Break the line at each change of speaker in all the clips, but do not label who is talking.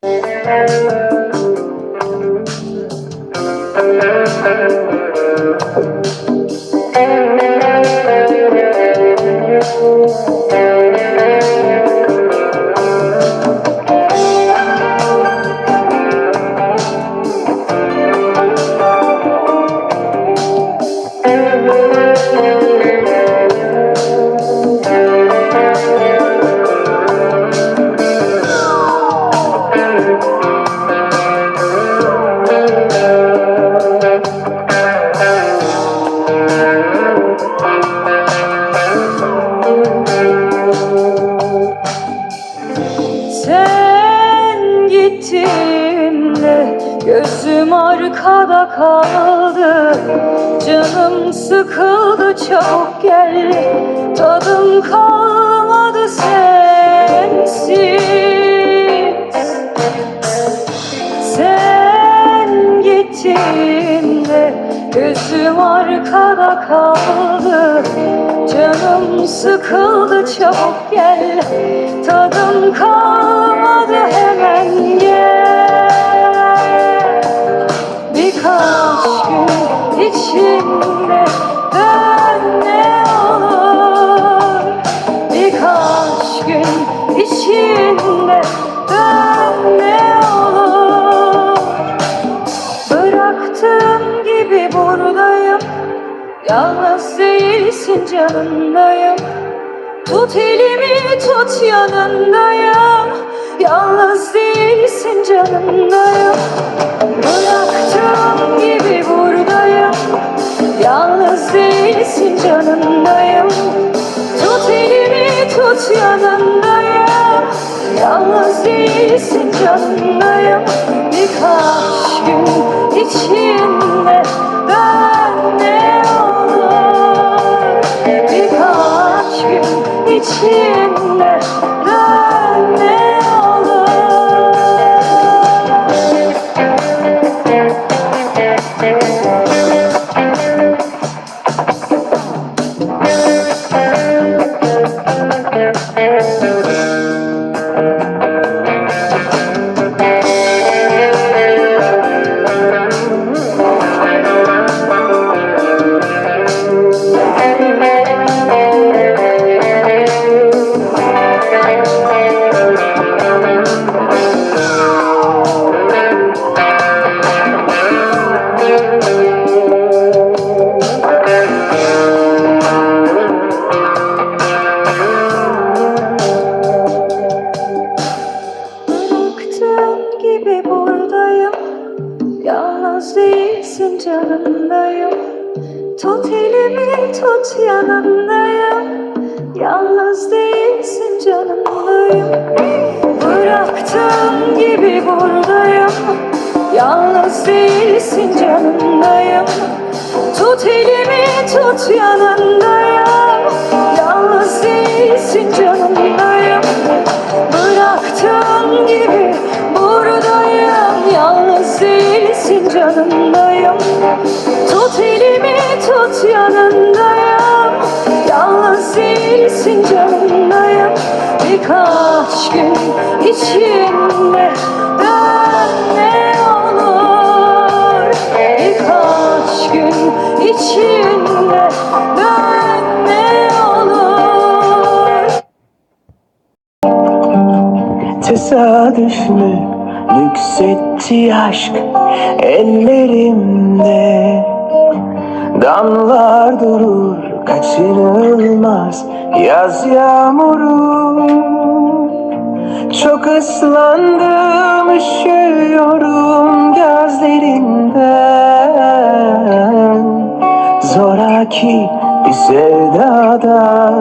Sen Kalmadı sensiz. Sen gittiğinde gözüm arkada kaldı. Canım sıkıldı çabuk gel. Tadım kalmadı hemen gel. Birkaç gün içinde Yalnız değilsin canındayım Tut elimi tut yanındayım Yalnız değilsin canındayım Bıraktığım gibi buradayım Yalnız değilsin canındayım Tut elimi tut yanındayım Yalnız değilsin canındayım Birkaç gün içinde içinde yanındayım. Yalnız değilsin canındayım Bıraktığım gibi buradayım. Yalnız değilsin canındayım Tut elimi tut yanındayım. Yalnız değilsin canındayım Bıraktığım gibi buradayım. Yalnız değilsin canındayım Tut elimi tut yanındayım değilsin canındayım Birkaç gün içinde. Dön ne olur Birkaç gün içinde. Dön ne olur.
Tesadüf mü yükseltti aşk ellerimde. Damlar durur kaçınılmaz yaz yağmuru. Çok ıslandım üşüyorum gözlerinden. Zoraki bir sevdada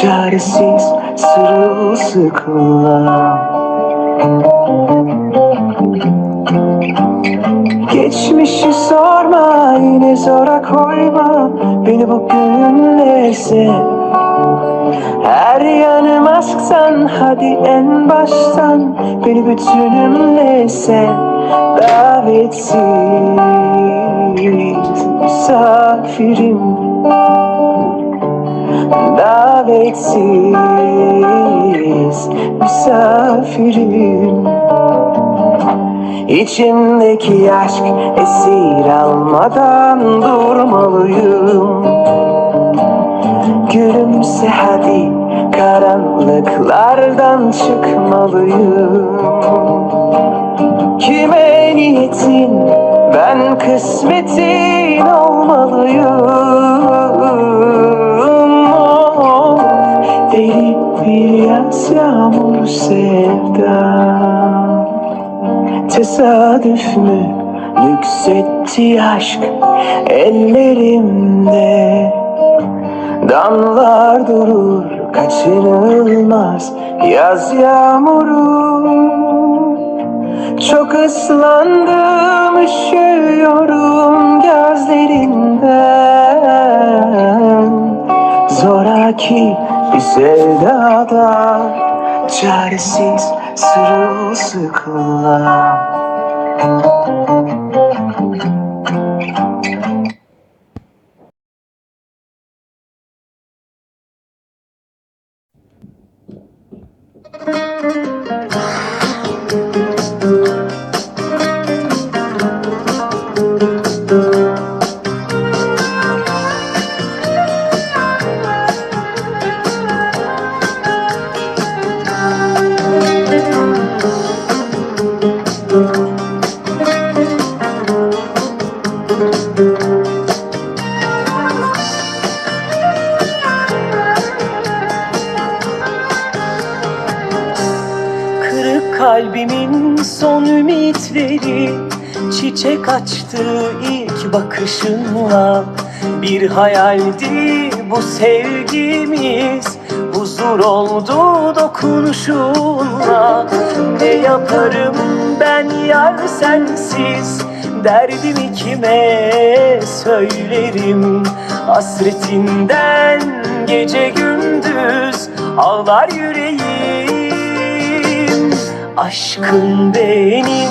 Çaresiz sırılsıklam Geçmişi sorma yine zora koyma. Beni bugünle sev Her yanım aşksan hadi en baştan. Beni bütünümle sev Davetsiz misafirim. Davetsiz misafirim
İçimdeki aşk esir almadan durmalıyım. Gülümse hadi karanlıklardan çıkmalıyım. Kime niyetin? Ben kısmetin olmalıyım. Of, Deli bir yaz yağmur sevda Tesadüf mü yükseltti aşk ellerimde. Damlar durur kaçınılmaz yaz yağmuru. Çok ıslandım üşüyorum gözlerinden. Zoraki bir sevdada Çaresiz sırılsıklam
Çiçek açtı ilk bakışınla Bir hayaldi bu sevgimiz Huzur oldu dokunuşunla Ne yaparım ben yar sensiz Derdimi kime söylerim. Hasretinden gece gündüz Ağlar yüreğim. Aşkın benim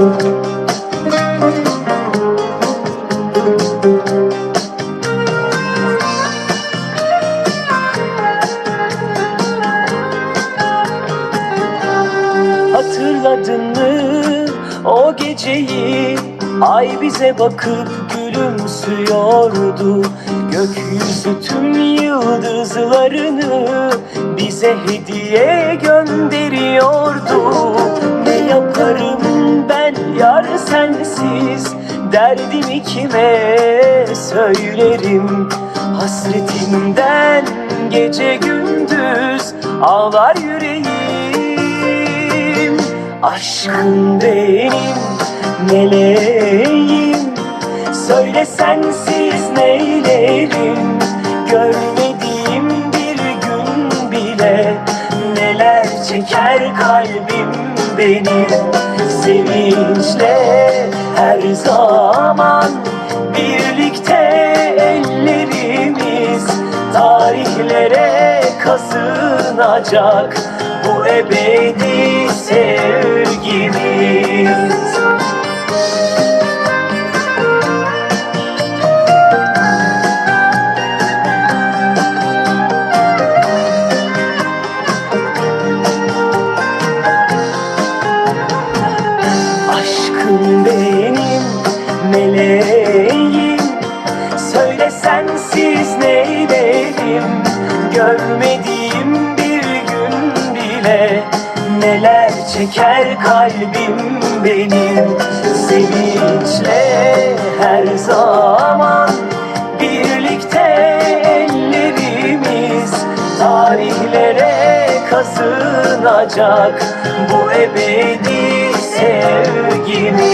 Hatırladın mı o geceyi? Ay bize bakıp gülümsüyordu. Gökyüzü tüm yıldızlarını Bize hediye gönderiyordu. Ne yaparım yar sensiz Derdimi kime söylerim? Hasretimden gece gündüz Ağlar yüreğim. Aşkın benim meleğim. Söyle sensiz neylerim Görmediğim bir gün bile Neler çeker kalbim benim Sevinçle. Her zaman Birlikte ellerimiz Tarihlere kazınacak Bu ebedi çeker kalbim benim Sevinçle her zaman. Birlikte ellerimiz Tarihlere kazınacak Bu ebedi sevgimiz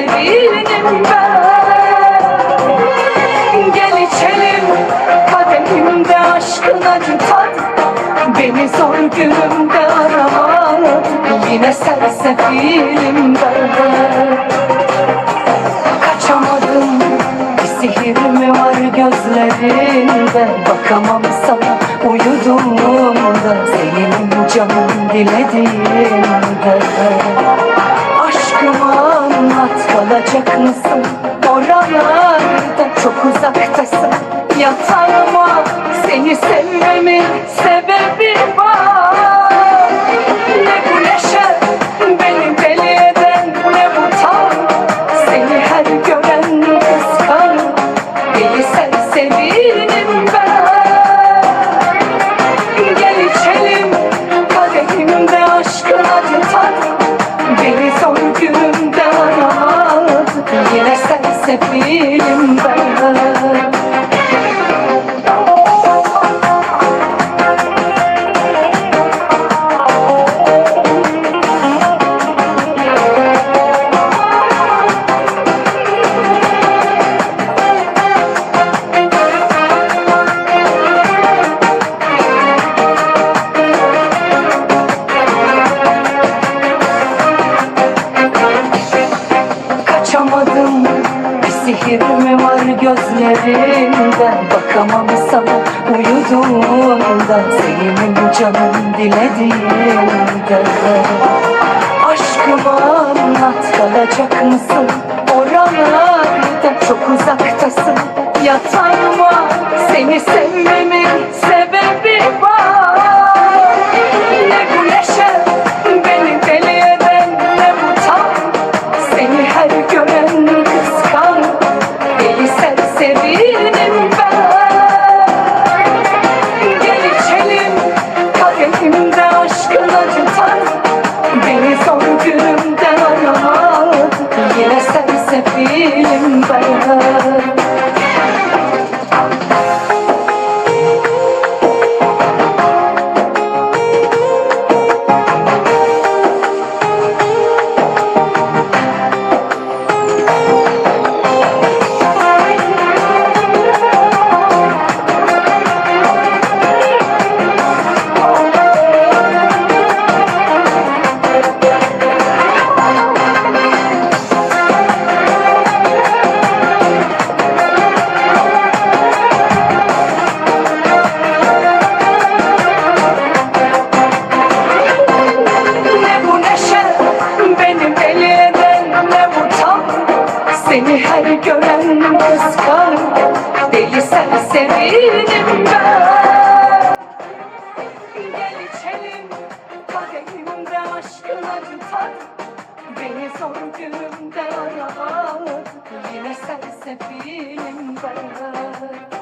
sevinim ben. Gel içelim. Kadehimde aşkın acı tat. Beni zor günümde arama Yine sersefilim ben. Kaçamadım. Bir sihir mi var gözlerinde. Bakamam sana uyuduğumda. Senin canım dilediğinde. Aşkımı anlat kalacak mısın Oralarda çok uzaktasın. Yatağıma seni sevmemin sebebi sana uyuduğumda Senin canım dilediğinde Aşkımı anlat kalacak mısın Oralarda? Çok uzaktasın Yatağıma seni sevmemin sebebi var Deli sersevirim ben. Gel içelim. Kadehimde aşkın acı tat Beni zor günümde aramadı Yine sersefilim ben